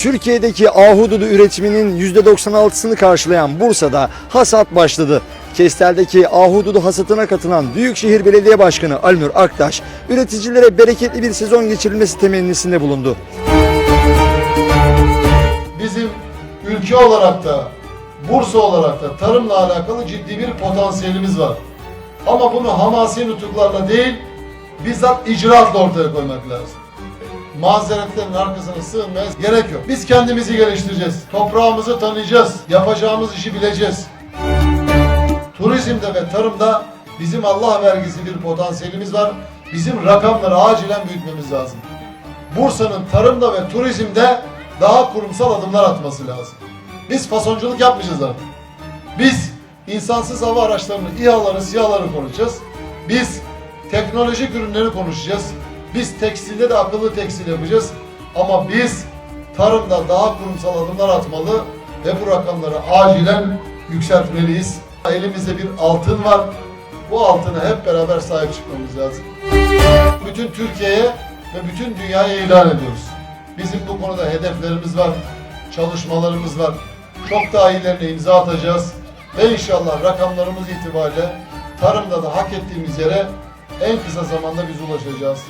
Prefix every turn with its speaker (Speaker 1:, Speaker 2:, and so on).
Speaker 1: Türkiye'deki ahududu üretiminin %96'sını karşılayan Bursa'da hasat başladı. Kestel'deki ahududu hasatına katılan Büyükşehir Belediye Başkanı Alnur Aktaş, üreticilere bereketli bir sezon geçirilmesi temennisinde bulundu.
Speaker 2: bizim ülke olarak da Bursa olarak da tarımla alakalı ciddi bir potansiyelimiz var. Ama bunu hamasi nutuklarla değil, bizzat icraatla ortaya koymak lazım. Mazeretlerin arkasına sığınmaya gerek yok. Biz kendimizi geliştireceğiz. Toprağımızı tanıyacağız. Yapacağımız işi bileceğiz. Turizmde ve tarımda bizim Allah vergisi bir potansiyelimiz var. Bizim rakamları acilen büyütmemiz lazım. Bursa'nın tarımda ve turizmde daha kurumsal adımlar atması lazım. Biz fasonculuk yapmayacağız artık. Biz insansız hava araçlarını, İHA'ları, SİHA'ları konuşacağız. Biz teknolojik ürünleri konuşacağız. Biz tekstilde de akıllı tekstil yapacağız. Ama biz tarımda daha kurumsal adımlar atmalı ve bu rakamları acilen yükseltmeliyiz. Elimizde bir altın var. Bu altına hep beraber sahip çıkmamız lazım bütün Türkiye'ye ve bütün dünyaya ilan ediyoruz. Bizim bu konuda hedeflerimiz var, çalışmalarımız var. Çok daha iyilerine imza atacağız ve inşallah rakamlarımız itibariyle tarımda da hak ettiğimiz yere en kısa zamanda biz ulaşacağız.